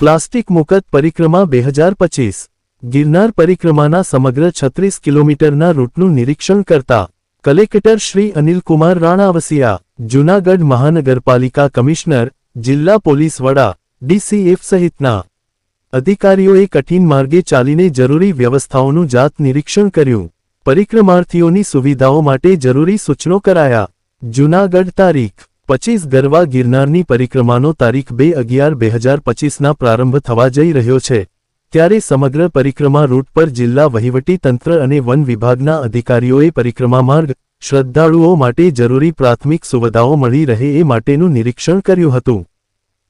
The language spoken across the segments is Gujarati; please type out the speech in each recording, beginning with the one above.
પ્લાસ્ટિક મુકત પરિક્રમા બે હજાર પચીસ. ગિરનાર પરિક્રમાના સમગ્ર છત્રીસ કિલોમીટરના રૂટનું નિરીક્ષણ કરતા, કલેક્ટર શ્રી અનિલકુમાર રાણાવસિયા, જૂનાગઢ મહાનગરપાલિકા કમિશનર, જિલ્લા પોલીસ વડા, ડીસીએફ સહિતના અધિકારીઓએ કઠિન માર્ગે ચાલીને જરૂરી વ્યવસ્થાઓનું જાત નિરીક્ષણ કર્યું. પરિક્રમાર્થીઓની સુવિધાઓ માટે જરૂરી સૂચનો કરાયા. જૂનાગઢ તારીખ પચીસ ગરવા ગિરનારની પરિક્રમાનો તારીખ બે અગિયાર બે હજાર પચીસના પ્રારંભ થવા જઈ રહ્યો છે. ત્યારે સમગ્ર પરિક્રમા રૂટ પર જિલ્લા વહીવટી તંત્ર અને વન વિભાગના અધિકારીઓએ પરિક્રમા માર્ગ, શ્રદ્ધાળુઓ માટે જરૂરી પ્રાથમિક સુવિધાઓ મળી રહે એ માટેનું નિરીક્ષણ કર્યું હતું.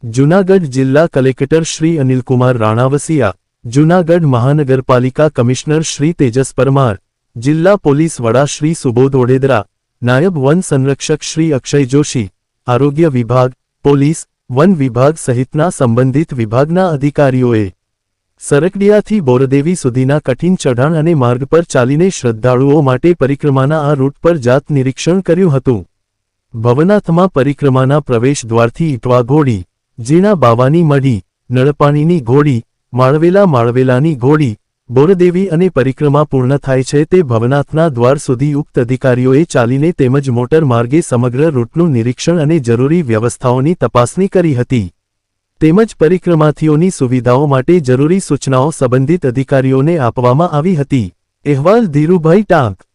જૂનાગઢ જિલ્લા કલેક્ટર શ્રી અનિલકુમાર રાણાવસિયા, જૂનાગઢ મહાનગરપાલિકા કમિશનર શ્રી તેજસ પરમાર, જિલ્લા પોલીસ વડા શ્રી સુબોધ ઓડેદરા નાયબ વન સંરક્ષક શ્રી અક્ષય જોશી આરોગ્ય વિભાગ, પોલીસ, વન વિભાગ સહિતના સંબંધિત વિભાગના અધિકારીઓએ સરકડિયાથી બોરદેવી સુધીના કઠિન ચઢાણ અને માર્ગ પર ચાલીને શ્રદ્ધાળુઓ માટે પરિક્રમાના આ રૂટ પર જાત નિરીક્ષણ કર્યું હતું. ભવનાથમાં પરિક્રમાના પ્રવેશ દ્વારથી ઇટવા ઘોડી, ઝીણા બાવાની મઢી, નળપાણીની ઘોડી, માળવેલા માળવેલાની ઘોડી બોરદેવી અને પરિક્રમા પૂર્ણ થાય છે તે ભવનાથના દ્વાર સુધી ઉક્ત અધિકારીઓએ ચાલીને તેમજ મોટર માર્ગે સમગ્ર રૂટનું નિરીક્ષણ અને જરૂરી વ્યવસ્થાઓની તપાસણી કરી હતી. તેમજ પરિક્રમાથીઓની સુવિધાઓ માટે જરૂરી સૂચનાઓ સંબંધિત અધિકારીઓને આપવામાં આવી હતી. અહેવાલ ધીરુભાઈ ટાંક